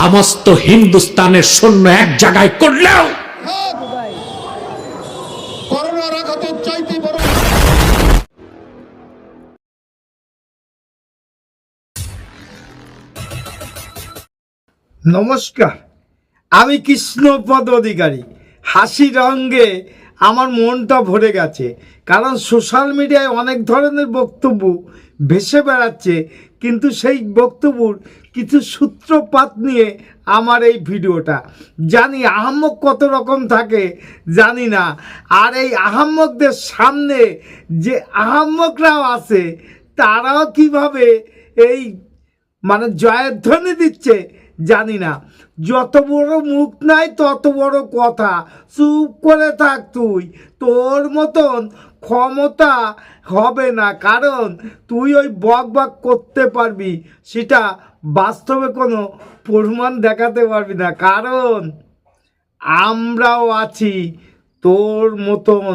সমস্ত হিন্দুস্তানের সৈন্য এক জায়গায় করলেও নমস্কার আমি কৃষ্ণপদ অধিকারী হাসি রঙ্গে আমার মনটা ভরে গেছে। কারণ সোশ্যাল মিডিয়ায় অনেক ধরনের বক্তব্য ভেসে বেড়াচ্ছে, কিন্তু সেই বক্তব্যর কিছু সূত্রপাত নিয়ে আমার এই ভিডিওটা। জানি আহাম্মক কত রকম থাকে, জানি না। আর এই আহাম্মকদের সামনে যে আহাম্মকরাও আছে, তারাও কীভাবে এই মানে জয়ধ্বনি দিচ্ছে জানি না যত বড় মুখ নাই, তত বড় কথা। চুপ করে থাক তুই। তোর মতন ক্ষমতা হবে না, কারণ তুই ওই বক বক করতে পারবি। সেটা বাস্তবে কোনো প্রমাণ দেখাতে পারবি না, কারণ আমরাও আছি তোর মতন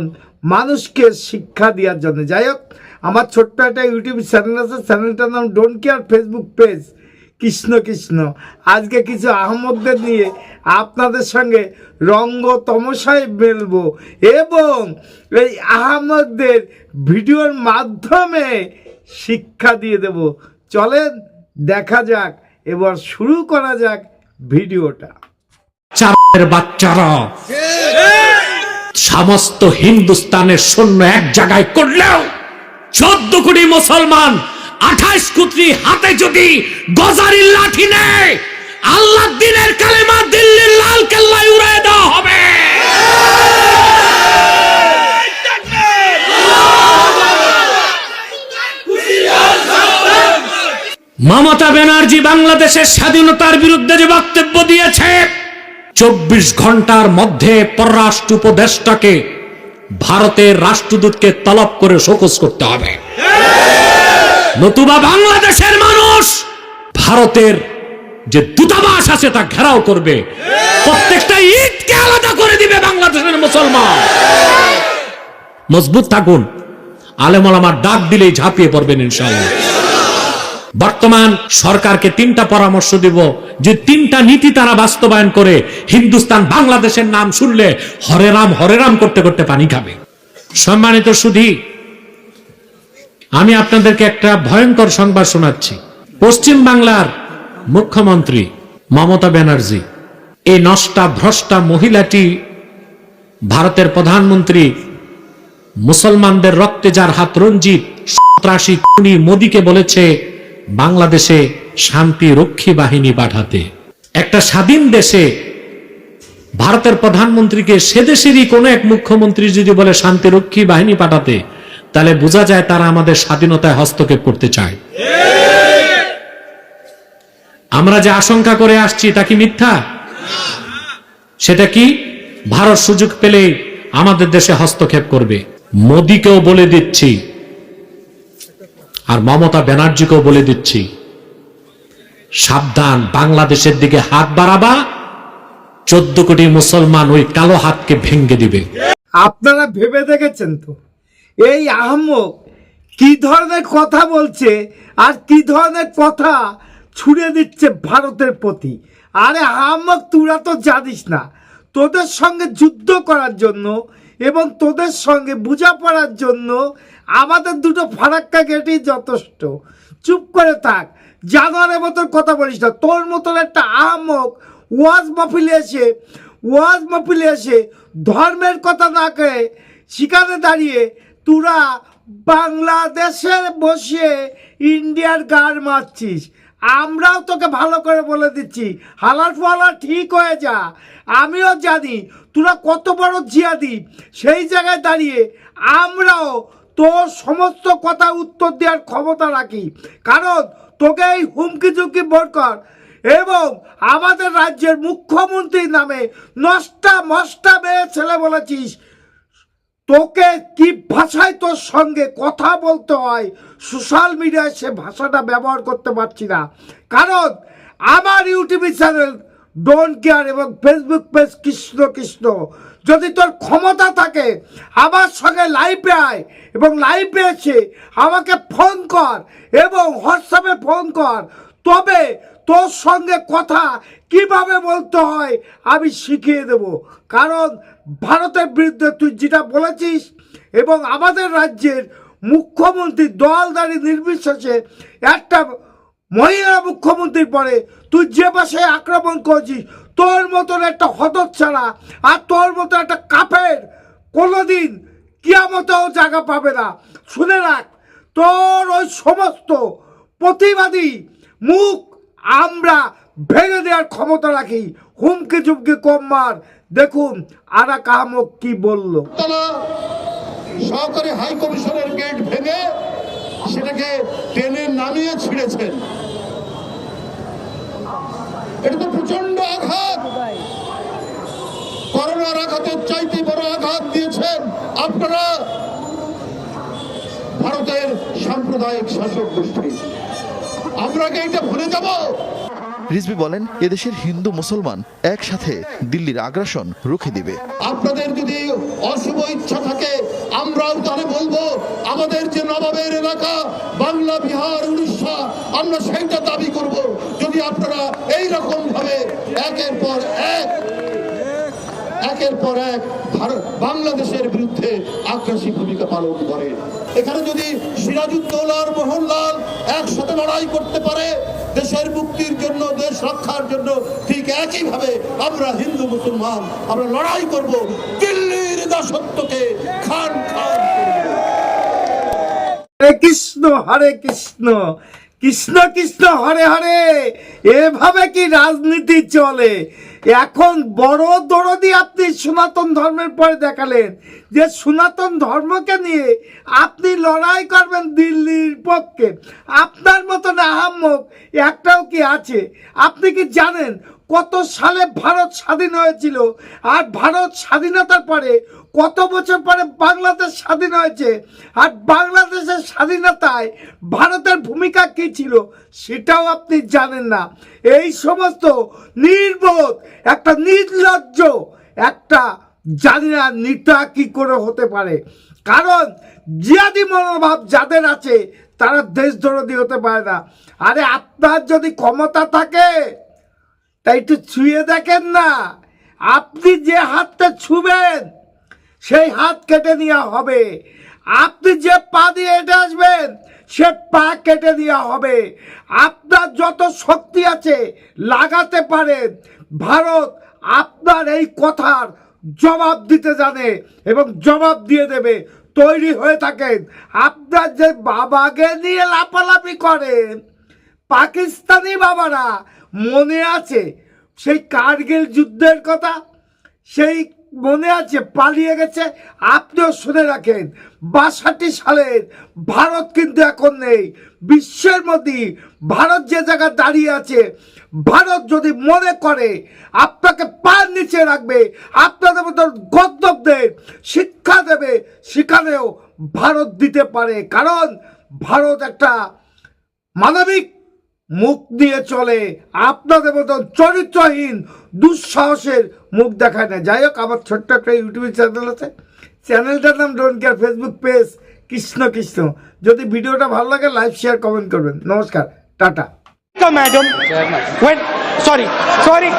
মানুষকে শিক্ষা দেওয়ার জন্য। যাই হোক, আমার ছোট্ট একটা ইউটিউব চ্যানেল আছে, চ্যানেলটার নাম don't care Facebook page Krishna Krishna. আজকে কিছু আহমদদের নিয়ে আপনাদের সঙ্গে রঙ্গ তমসায় মেলবো এবং এই আহমদদের ভিডিওর মাধ্যমে শিক্ষা দিয়ে দেব। চলেন, দেখা যাক, এবার শুরু করা যাক ভিডিওটা। চারের বাচ্চারা, সমস্ত হিন্দুস্তানের সৈন্য এক জায়গায় করলেও চোদ্দ কোটি মুসলমান আঠাশ কোটি হাতে যদি গজারির লাঠি নেয় আল্লাহ দিনের কালেমা দিল্লির লাল কেল্লায় উড়ায় দেওয়া হবে। মমতা ব্যানার্জি বাংলাদেশের স্বাধীনতার বিরুদ্ধে যে বক্তব্য দিয়েছে, চব্বিশ ঘণ্টার মধ্যে পররাষ্ট্র উপদেষ্টাকে ভারতের রাষ্ট্রদূতকে তলব করে শোকজ করতে হবে। নতুবা বাংলাদেশের মানুষ, ভারতের যে দূতাবাস আছে তা ঘেরাও করবে। প্রত্যেকটা ঈদকে আলাদা করে দিবে বাংলাদেশের মুসলমান। মজবুত থাকুন। আলেমল আমার ডাক দিলেই ঝাঁপিয়ে পড়বেন ইনশাআল্লাহ। বর্তমান সরকারকে তিনটা পরামর্শ দিব। যে তিনটা নীতি তারা বাস্তবায়ন করে হিন্দুস্তান বাংলাদেশের নাম শুনলে হরে রাম হরে রাম করতে করতে পানি খাবে। সম্মানিত সুধী আমি আপনাদেরকে একটা ভয়ঙ্কর সংবাদ শোনাচ্ছি। পশ্চিম বাংলার মুখ্যমন্ত্রী মমতা ব্যানার্জি, এই নষ্টা ভ্রষ্টা মহিলাটি ভারতের প্রধানমন্ত্রী মুসলমানদের রক্তে যার হাত রঞ্জিত, সন্ত্রাসী খুনি মোদীকে বলেছে, বাংলাদেশে শান্তি রক্ষী বাহিনী পাঠাতে। একটা স্বাধীন দেশে ভারতের প্রধানমন্ত্রীকে সে দেশেরই কোনো এক মুখ্যমন্ত্রী যদি বলে শান্তি রক্ষী বাহিনী পাঠাতে তাহলে বোঝা যায় তারা আমাদের স্বাধীনতায় হস্তক্ষেপ করতে চায়। আমরা যে আশঙ্কা করে আসছি, তা কি মিথ্যা? সেটা কি? ভারত সুযোগ পেলে আমাদের দেশে হস্তক্ষেপ করবে। মোদীকেও বলে দিচ্ছি, আর মমতা ব্যানার্জিকেও বলে দিচ্ছি, সাবধান, বাংলাদেশের দিকে হাত বাড়াবা, চোদ্দ কোটি মুসলমান ওই কালো হাতকে ভেঙ্গে দিবে। আপনারা ভেবে দেখেছেন তো? এই আহম্মক কি ধরনের কথা বলছে আর কি ধরনের কথা ছুড়ে দিচ্ছে ভারতের প্রতি? আরে আহম্মক, তোরা তো জানিস না। তোদের সঙ্গে যুদ্ধ করার জন্য এবং তোদের সঙ্গে বোঝাপড়ার জন্য আমাদের দুটো ফারাক্কা গেটেই যথেষ্ট। চুপ করে থাক, জানোয়ারের মতন কথা বলিস না। তোর মতন একটা আহম্মক ওয়াজ মাহফিলে এসে, ওয়াজ মাহফিলে এসে ধর্মের কথা না কয়ে সেখানে দাঁড়িয়ে তোরা বাংলাদেশে বসে ইন্ডিয়ার গার মারছিস। আমরাও তোকে ভালো করে বলে দিচ্ছি। হালার ফালা ঠিক হয়ে যা। আমিও জানি তোরা কত বড় জিয়াদি। সেই জায়গায় দাঁড়িয়ে আমরাও তোর সমস্ত কথা উত্তর দেওয়ার ক্ষমতা রাখি। কারণ তোকে এই হুমকি ঝুঁকি বরকর এবং আমাদের রাজ্যের মুখ্যমন্ত্রীর নামে নষ্টা মষ্টা মেয়ে ছেলে বলেছিস। তোকে কি ভাষায় তোর সঙ্গে কথা বলতে হয়? সোশ্যাল মিডিয়ায় সে ভাষাটা ব্যবহার করতে পারছি না। কারণ আমার ইউটিউব চ্যানেল ডোন্ট কেয়ার এবং ফেসবুক পেজ কৃষ্ণ কৃষ্ণ। যদি তোর ক্ষমতা থাকে, আমার সঙ্গে লাইভে আয় এবং লাইভে এসে আমাকে ফোন কর এবং হোয়াটসঅ্যাপে ফোন কর। তবে তোর সঙ্গে কথা কীভাবে বলতে হয় আমি শিখিয়ে দেব। কারণ ভারতের বিরুদ্ধে তুই যেটা বলেছিস এবং আমাদের রাজ্যের মুখ্যমন্ত্রী দলদারি নির্বিশেষে একটা মহিলা মুখ্যমন্ত্রীর পরে তুই যে ভাষায় আক্রমণ করছিস, তোর মতন একটা হতচ্ছাড়া আর তোর মতন একটা কাপের কোনোদিন কিয়ামতেও জায়গা পাবে না। শুনে রাখ, তোর ওই সমস্ত প্রতিবাদী মুখ আমরা ভেঙে দেওয়ার ক্ষমতা রাখি। হুমকে চুমকে কম মার। দেখুন, আরা কাহামক কি বলল। সহকারী হাই কমিশনের গেট ভেঙে সেটাকে টেনে নামিয়ে ছিঁড়েছেন। এটা তো প্রচণ্ড আঘাত। করোনার আঘাতের চাইতে বড় আঘাত দিয়েছেন আপনারা। ভারতের সাম্প্রদায়িক শাসক গোষ্ঠী। আমরা কি এটা ভুলে যাব। রিজভি বলেন এদেশের হিন্দু মুসলমান একসাথে দিল্লির আগ্রাসন রুখে দিবে। আপনাদের যদি অশুভ ইচ্ছা থাকে আমরাও তাহলে বলব আমাদের যে নবাবের এলাকা বাংলা বিহার উড়িষ্যা আমরা সেইটা দাবি করব। যদি আপনারা এই রকম ভাবে একের পর এক একের পর এক ভারত বাংলাদেশের বিরুদ্ধে আগ্রাসী ভূমিকা পালন করে। এখানে যদি সিরাজউদ্দৌলার মোহনলাল একসাথে লড়াই করতে পারে, দেশের মুক্তির জন্য, দেশ রক্ষার জন্য ঠিক একইভাবে আমরা হিন্দু, মুসলমান আমরা লড়াই করব, দিল্লির দাসত্বকে খান খান হরে কৃষ্ণ হরে কৃষ্ণ কৃষ্ণ কৃষ্ণ, হরে হরে। এভাবে কি রাজনীতি চলে? এখন বড় দরদি আপনি সনাতন ধর্মের পরে দেখালেন যে সনাতন ধর্মকে নিয়ে আপনি লড়াই করবেন দিল্লির পক্ষে। আপনার মতন আহাম্মক একটাও কি আছে? আপনি কি জানেন কত সালে ভারত স্বাধীন হয়েছিল? আর ভারত স্বাধীনতার পরে কত বছর পরে বাংলাদেশ স্বাধীন হয়েছে? আর বাংলাদেশের স্বাধীনতায় ভারতের ভূমিকা কী ছিল? সেটাও আপনি জানেন না। এই সমস্ত নির্বোধ, একটা নির্লজ্জ, একটা জানি না নিটা কি করে হতে পারে। কারণ জিয়াদি মনোভাব যাদের আছে, তারা দেশদরদি হতে পারে না। আরে আপনার যদি ক্ষমতা থাকে তাই একটু ছুঁয়ে দেখেন না। আপনি যে হাতটা ছুবেন, সেই হাত কেটে নেওয়া হবে। আপনি যে পা দিয়ে হেঁটে আসবেন, সে পা কেটে দেওয়া হবে। আপনার যত শক্তি আছে, লাগাতে পারেন। ভারত আপনার এই কথার জবাব দিতে জানে এবং জবাব দিয়ে দেবে। তৈরি হয়ে থাকেন। আপনার যে বাবাকে নিয়ে লাফালাফি করেন, পাকিস্তানি বাবারা মনে আছে? সেই কার্গিল যুদ্ধের কথা? সেই মনে আছে? পালিয়ে গেছে? আপনিও শুনে রাখেন, বাষট্টি সালের ভারত কিন্তু এখন নেই। বিশ্বের মধ্যে ভারত যে জায়গায় দাঁড়িয়ে আছে, ভারত যদি মনে করে, আপনাকে পায়ের নিচে রাখবে, আপনাদের মতো গদ্যবদের শিক্ষা দেবে, সেখানেও ভারত দিতে পারে। কারণ ভারত একটা মানবিক মুখ দিয়ে চলে। আপনাদের মতন চরিত্রহীন দুঃসাহসের মুখ দেখায় না। যাই হোক আমার ছোট্ট একটা ইউটিউব চ্যানেল আছে। চ্যানেলটার নাম don't care Facebook page Krishna Krishna. যদি ভিডিওটা ভালো লাগে লাইক শেয়ার কমেন্ট করবেন। নমস্কার টাটা। Madam sorry sorry.